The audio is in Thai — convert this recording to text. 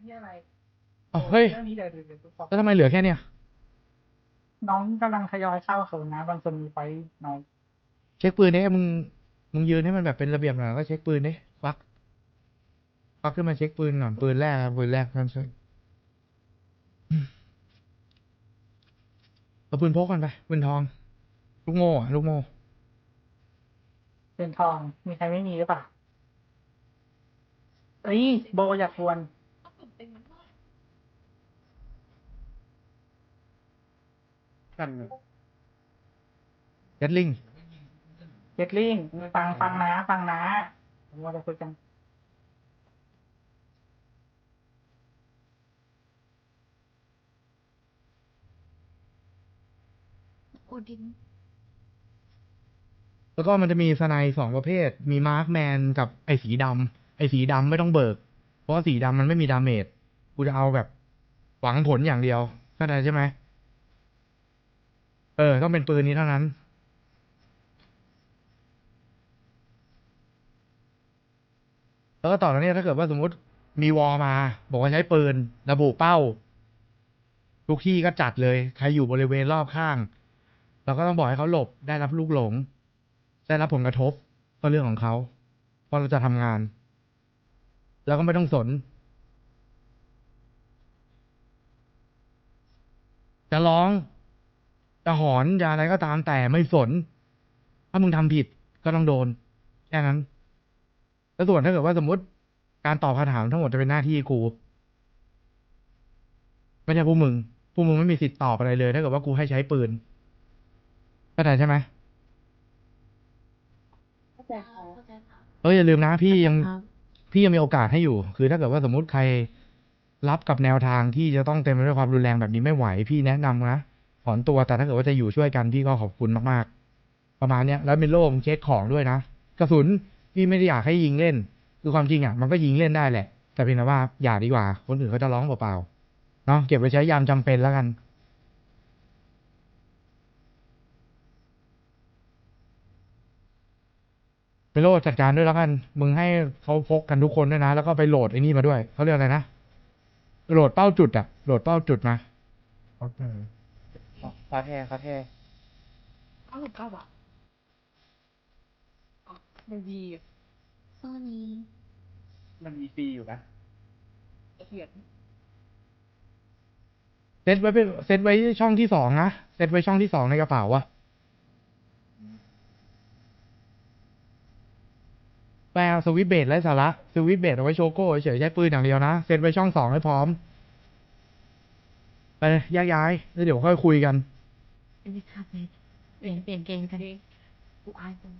ที่อะไรอ๋อเฮ้ยเรื่องนี้เดี๋ยวเดี๋ยวเดี๋ยวบอกแล้วทำไมเหลือแค่เนี้ยน้องกำลังทยอยเข้าเขินนะ บางคนมีไปน้องเช็คปืนดิมึงมึงยืนให้มันแบบเป็นระเบียบหน่อยแล้วก็เช็คปืนดิควักควักขึ้นมาเช็คปืนก่อนปืนแรกครับปืนแรกนั่นใช่อืมเอาปืนพกกันไปปืนทอง ลูกโม่อะลูกโม่ เป็นทอง มีใครไม่มีหรือเปล่าเอ้ยโบอยากควร กันยัดลิงเจตลิงฟังฟังนะฟังนะผมว่าจะคุยกันโอดินแล้วก็มันจะมีสไนด์สองประเภท มีมาร์คแมนกับไอ้สีดำไอ้สีดำไม่ต้องเบิก เพราะว่าสีดำมันไม่มีดาเมจ กูจะเอาแบบหวังผลอย่างเดียวเข้าใจใช่ไหม เออ ต้องเป็นปืนนี้เท่านั้น แล้วก็ต่อจากนี้ถ้าเกิดว่าสมมติมีวอลมา บอกว่าใช้ปืน ระบุเป้า ทุกที่ก็จัดเลย ใครอยู่บริเวณรอบข้าง เราก็ต้องบอกให้เขาหลบได้รับลูกหลง ได้รับผลกระทบก็เรื่องของเขาเพราะเราจะทำงาน แล้วก็ไม่ต้องสน จะร้อง จะหอนจะอะไรก็ตามแต่ไม่สน ถ้ามึงทำผิดก็ต้องโดน แค่นั้น แล้วส่วนถ้าเกิดว่าสมมติการตอบคำถามทั้งหมดจะเป็นหน้าที่กูไม่ใช่พวกมึงพวกมึงไม่มีสิทธิ์ตอบอะไรเลยถ้าเกิดว่ากูให้ใช้ปืนเข้าใจใช่ไหมเข้าใจค่ะเข้าใจค่ะเอออย่าลืมนะพี่ยังครับพี่ยังมีโอกาสให้อยู่ คือถ้าเกิดว่าสมมุติใครรับกับแนวทางที่จะต้องเต็มไปด้วยความรุนแรงแบบนี้ไม่ไหว พี่แนะนำนะถ อนตัวแต่ถ้าเกิดว่าจะอยู่ช่วยกันพี่ก็ขอบคุณมากๆ ประมาณเนี้ยแล้วเมโลมเช็คของด้วยนะกระสุนพี่ไม่ได้อยากให้ยิงเล่น คือความจริงอะมันก็ยิงเล่นได้แหละ แต่เพียงแต่ว่าอย่าดีกว่า คนอื่นเขาจะร้องเปล่าๆเนาะเก็บไว้ใช้ยามจำเป็นแล้วกันไปโลจัดการด้วยแล้วกัน มึงให้เขาพกกันทุกคนด้วยนะ แล้วก็ไปโหลดไอ้นี่มาด้วยเขาเรียกอะไรนะโหลดเป้าจุดอะโหลดเป้าจุดมาโอเค คาแท้คาแท้เก้าสิบเก้าบาทไม่ดีโซนี้มันมีฟรีอยู่นะเขียนเซตไว้เป็นเซตไว้ช่องที่สองนะเซตไว้ช่องที่สองในกระเป๋าอะแปลสวิตช์เบสไร้สาระสวิตช์เบสเอาไว้โชว์โก้เฉยๆใช้ปืนอย่างเดียวนะ เซตไว้ช่องสองให้พร้อม ไปเลยแยกย้ายแล้วเดี๋ยวค่อยคุยกัน เป็นค่ะเปลี่ยนเปลี่ยนเกงกันดิกูอายจัง